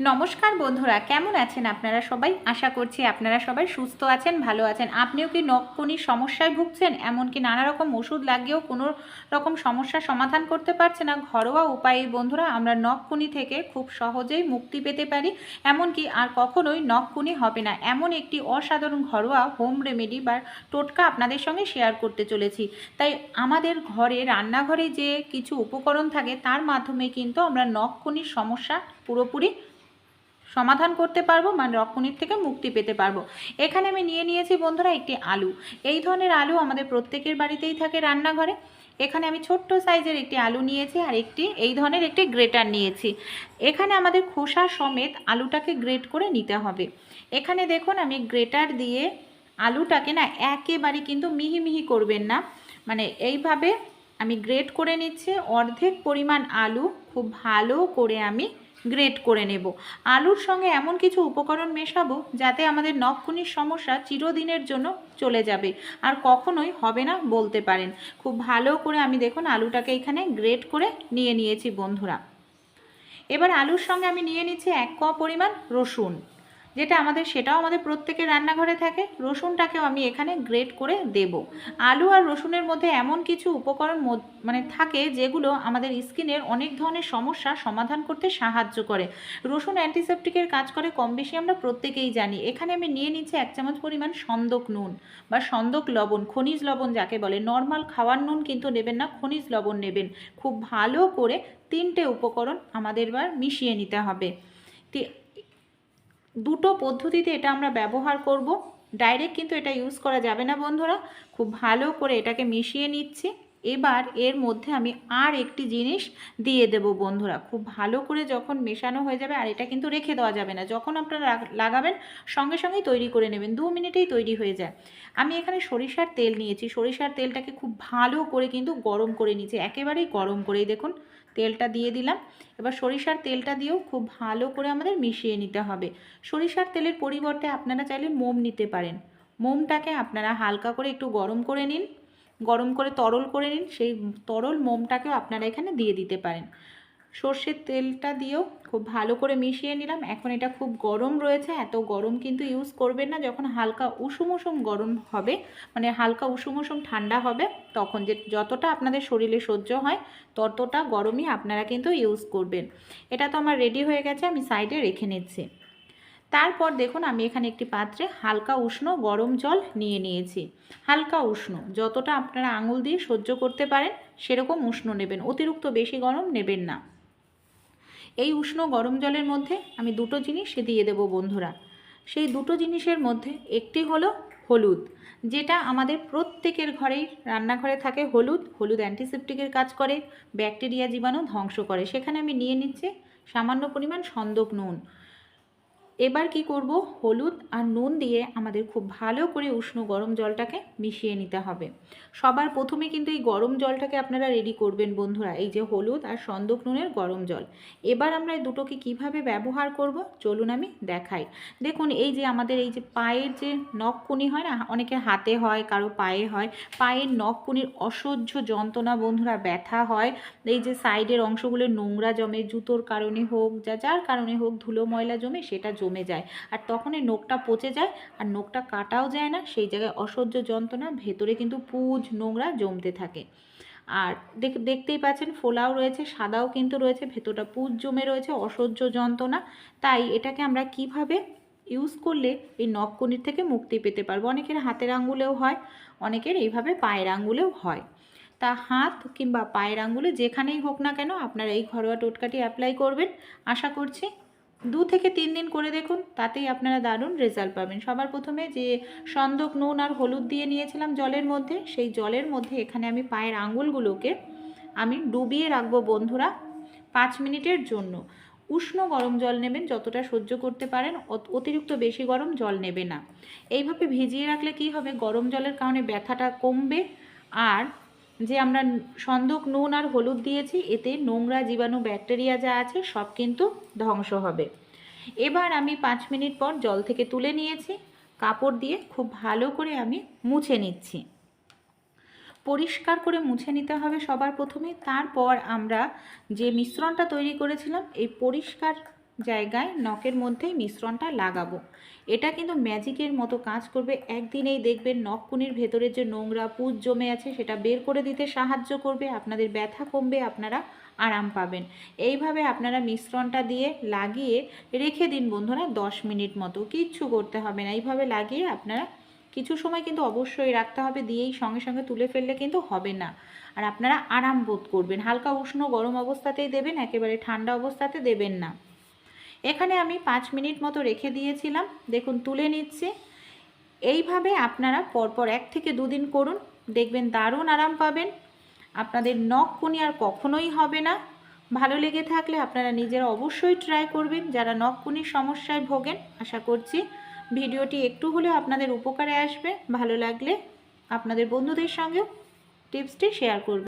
নমস্কার বন্ধুরা, কেমন আছেন আপনারা সবাই? আশা করছি আপনারা সবাই সুস্থ আছেন, ভালো আছেন। আপনিও কি নখকনির সমস্যায় ভুগছেন? এমনকি নানা রকম ওষুধ লাগিয়েও কোনো রকম সমস্যার সমাধান করতে পারছে না। ঘরোয়া উপায়ে বন্ধুরা, আমরা নখকুনি থেকে খুব সহজেই মুক্তি পেতে পারি। এমনকি আর কখনোই নখকুনি হবে না। এমন একটি অসাধারণ ঘরোয়া হোম রেমেডি বা টোটকা আপনাদের সঙ্গে শেয়ার করতে চলেছি। তাই আমাদের ঘরে, রান্নাঘরে যে কিছু উপকরণ থাকে, তার মাধ্যমে কিন্তু আমরা নখকুনির সমস্যা পুরোপুরি সমাধান করতে পারব মানে রক্ষণীর থেকে মুক্তি পেতে পারব। এখানে আমি নিয়ে নিয়েছি বন্ধুরা একটি আলু। এই ধরনের আলু আমাদের প্রত্যেকের বাড়িতেই থাকে রান্নাঘরে। এখানে আমি ছোট্ট সাইজের একটি আলু নিয়েছি আর একটি, এই ধরনের একটি গ্রেটার নিয়েছি। এখানে আমাদের খোসা সমেত আলুটাকে গ্রেট করে নিতে হবে। এখানে দেখুন, আমি গ্রেটার দিয়ে আলুটাকে না একেবারে কিন্তু মিহি মিহি করবেন না। মানে এইভাবে আমি গ্রেট করে নিচ্ছি। অর্ধেক পরিমাণ আলু খুব ভালো করে আমি গ্রেট করে নেব। আলুর সঙ্গে এমন কিছু উপকরণ মেশাবো যাতে আমাদের নখকুনির সমস্যা চিরদিনের জন্য চলে যাবে। আর কখনোই হবে না বলতে পারেন। খুব ভালো করে আমি দেখুন আলুটাকে এখানে গ্রেট করে নিয়ে নিয়েছি বন্ধুরা। এবার আলুর সঙ্গে আমি নিয়ে নিচ্ছি এক ক পরিমাণ রসুন। যেটা আমাদের, সেটাও আমাদের প্রত্যেকের রান্নাঘরে থাকে। রসুনটাকেও আমি এখানে গ্রেট করে দেব। আলু আর রসুনের মধ্যে এমন কিছু উপকরণ মানে থাকে যেগুলো আমাদের স্কিনের অনেক ধরনের সমস্যা সমাধান করতে সাহায্য করে। রসুন অ্যান্টিসেপটিকের কাজ করে কম বেশি আমরা প্রত্যেকেই জানি। এখানে আমি নিয়ে নিচ্ছি এক চামচ পরিমাণ সন্দক নুন বা সন্দক লবণ, খনিজ লবণ যাকে বলে। নর্মাল খাওয়ার নুন কিন্তু নেবেন না, খনিজ লবণ নেবেন। খুব ভালো করে তিনটে উপকরণ আমাদের এবার মিশিয়ে নিতে হবে। দুটো পদ্ধতিতে এটা আমরা ব্যবহার করব। ডাইরেক্ট কিন্তু এটা ইউজ করা যাবে না বন্ধুরা। খুব ভালো করে এটাকে মিশিয়ে নিচ্ছি। এবার এর মধ্যে আমি আর একটি জিনিস দিয়ে দেব বন্ধুরা। খুব ভালো করে যখন মেশানো হয়ে যাবে, আর এটা কিন্তু রেখে দেওয়া যাবে না। যখন আপনারা লাগাবেন, সঙ্গে সঙ্গেই তৈরি করে নেবেন। দু মিনিটেই তৈরি হয়ে যায়। আমি এখানে সরিষার তেল নিয়েছি। সরিষার তেলটাকে খুব ভালো করে কিন্তু গরম করে নিয়েছি একেবারেই গরম করেই দেখুন। তেলটা দিয়ে দিলাম। এবার সরিষার তেলটা দিয়েও খুব ভালো করে আমাদের মিশিয়ে নিতে হবে। সরিষার তেলের পরিবর্তে আপনারা চাইলে মোম নিতে পারেন। মোমটাকে আপনারা হালকা করে একটু গরম করে নিন। গরম করে তরল করে নিন। সেই তরল মোমটাকেও আপনারা এখানে দিয়ে দিতে পারেন। সর্ষের তেলটা দিয়েও খুব ভালো করে মিশিয়ে নিলাম। এখন এটা খুব গরম রয়েছে, এত গরম কিন্তু ইউজ করবেন না। যখন হালকা উষুম উষুম গরম হবে মানে হালকা উষুম উষুম ঠান্ডা হবে, তখন যে যতটা আপনাদের শরীরে সহ্য হয়, ততটা গরমই আপনারা কিন্তু ইউজ করবেন। এটা তো আমার রেডি হয়ে গেছে, আমি সাইডে রেখে নিচ্ছি। তারপর দেখুন, আমি এখানে একটি পাত্রে হালকা উষ্ণ গরম জল নিয়ে নিয়েছি। হালকা উষ্ণ, যতটা আপনারা আঙুল দিয়ে সহ্য করতে পারেন, সেরকম উষ্ণ নেবেন, অতিরিক্ত বেশি গরম নেবেন না। এই উষ্ণ গরম জলের মধ্যে আমি দুটো জিনিস দিয়ে দেব বন্ধুরা। সেই দুটো জিনিসের মধ্যে একটি হলো হলুদ, যেটা আমাদের প্রত্যেকের ঘরেই রান্নাঘরে থাকে হলুদ। হলুদ অ্যান্টিসেপটিকের কাজ করে, ব্যাকটেরিয়া জীবাণু ধ্বংস করে। সেখানে আমি নিয়ে নিচ্ছি সামান্য পরিমাণ সন্দক নুন। এবার কি করব? হলুদ আর নুন দিয়ে আমাদের খুব ভালো করে উষ্ণ গরম জলটাকে মিশিয়ে নিতে হবে। সবার প্রথমে কিন্তু এই গরম জলটাকে আপনারা রেডি করবেন বন্ধুরা, এই যে হলুদ আর সন্দক নুনের গরম জল। এবার আমরা দুটোকে কীভাবে ব্যবহার করব? চলুন আমি দেখাই। দেখুন, এই যে আমাদের এই যে পায়ের যে নখকুনি হয় না অনেকের হাতে হয়, কারও পায়ে হয়, পায়ের নখকুনির অসহ্য যন্ত্রণা বন্ধুরা, ব্যথা হয়। এই যে সাইডের অংশগুলো নোংরা জমে, জুতোর কারণে হোক, যা যার কারণে হোক, ধুলো ময়লা জমে সেটা জমে যায়। আর তখন এই নোকটা পচে যায় আর নোকটা কাটাও যায় না, সেই জায়গায় অসহ্য যন্ত্রণা, ভেতরে কিন্তু পুজ, নোংরা জমতে থাকে। আর দেখ, দেখতেই পাচ্ছেন ফোলাও রয়েছে, সাদাও কিন্তু রয়েছে, ভেতরটা পুজ জমে রয়েছে, অসহ্য যন্ত্রণা। তাই এটাকে আমরা কীভাবে ইউজ করলে এই নখকনির থেকে মুক্তি পেতে পারব? অনেকের হাতের আঙ্গুলেও হয়, অনেকের এইভাবে পায়ের আঙ্গুলেও হয়। তা হাত কিংবা পায়ের আঙ্গুলে যেখানেই হোক না কেন আপনারা এই ঘরোয়া টোটকাটি অ্যাপ্লাই করবেন। আশা করছি দু থেকে তিন দিন করে দেখুন, তাতেই আপনারা দারুণ রেজাল্ট পাবেন। সবার প্রথমে যে সন্দক নুন আর হলুদ দিয়ে নিয়েছিলাম জলের মধ্যে, সেই জলের মধ্যে এখানে আমি পায়ের আঙুলগুলোকে আমি ডুবিয়ে রাখব বন্ধুরা পাঁচ মিনিটের জন্য। উষ্ণ গরম জল নেবেন, যতটা সহ্য করতে পারেন, অত- অতিরিক্ত বেশি গরম জল নেবে না। এইভাবে ভিজিয়ে রাখলে কি হবে? গরম জলের কারণে ব্যথাটা কমবে আর যে আমরা সন্দক, নুন আর হলুদ দিয়েছি, এতে নোংরা জীবাণু, ব্যাকটেরিয়া যা আছে, সব কিন্তু ধ্বংস হবে। এবার আমি পাঁচ মিনিট পর জল থেকে তুলে নিয়েছি, কাপড় দিয়ে খুব ভালো করে আমি মুছে নিচ্ছি। পরিষ্কার করে মুছে নিতে হবে সবার প্রথমে। তারপর আমরা যে মিশ্রণটা তৈরি করেছিলাম, এই পরিষ্কার জায়গায় নখের মধ্যেই মিশ্রণটা লাগাবো। এটা কিন্তু ম্যাজিকের মতো কাজ করবে। একদিনেই দেখবেন নখকুনির ভেতরে যে নোংরা পুজ জমে আছে, সেটা বের করে দিতে সাহায্য করবে। আপনাদের ব্যথা কমবে, আপনারা আরাম পাবেন। এইভাবে আপনারা মিশ্রণটা দিয়ে লাগিয়ে রেখে দিন বন্ধুরা দশ মিনিট মতো। কিচ্ছু করতে হবে না। এইভাবে লাগিয়ে আপনারা কিছু সময় কিন্তু অবশ্যই রাখতে হবে। দিয়েই সঙ্গে সঙ্গে তুলে ফেললে কিন্তু হবে না। আর আপনারা আরাম বোধ করবেন। হালকা উষ্ণ গরম অবস্থাতেই দেবেন, একেবারে ঠান্ডা অবস্থাতে দেবেন না। এখানে আমি পাঁচ মিনিট মতো রেখে দিয়েছিলাম। দেখুন, তুলে নিচ্ছি। এইভাবে আপনারা পরপর এক থেকে দুদিন করুন। দেখবেন দারুণ আরাম পাবেন। আপনাদের নখ কুনি আর কখনোই হবে না। ভালো লেগে থাকলে আপনারা নিজেরা অবশ্যই ট্রাই করবেন। যারা নখ কুনির সমস্যায় ভোগেন, আশা করছি ভিডিওটি একটু হলেও আপনাদের উপকারে আসবে। ভালো লাগলে আপনাদের বন্ধুদের সঙ্গেও টিপসটি শেয়ার করবেন।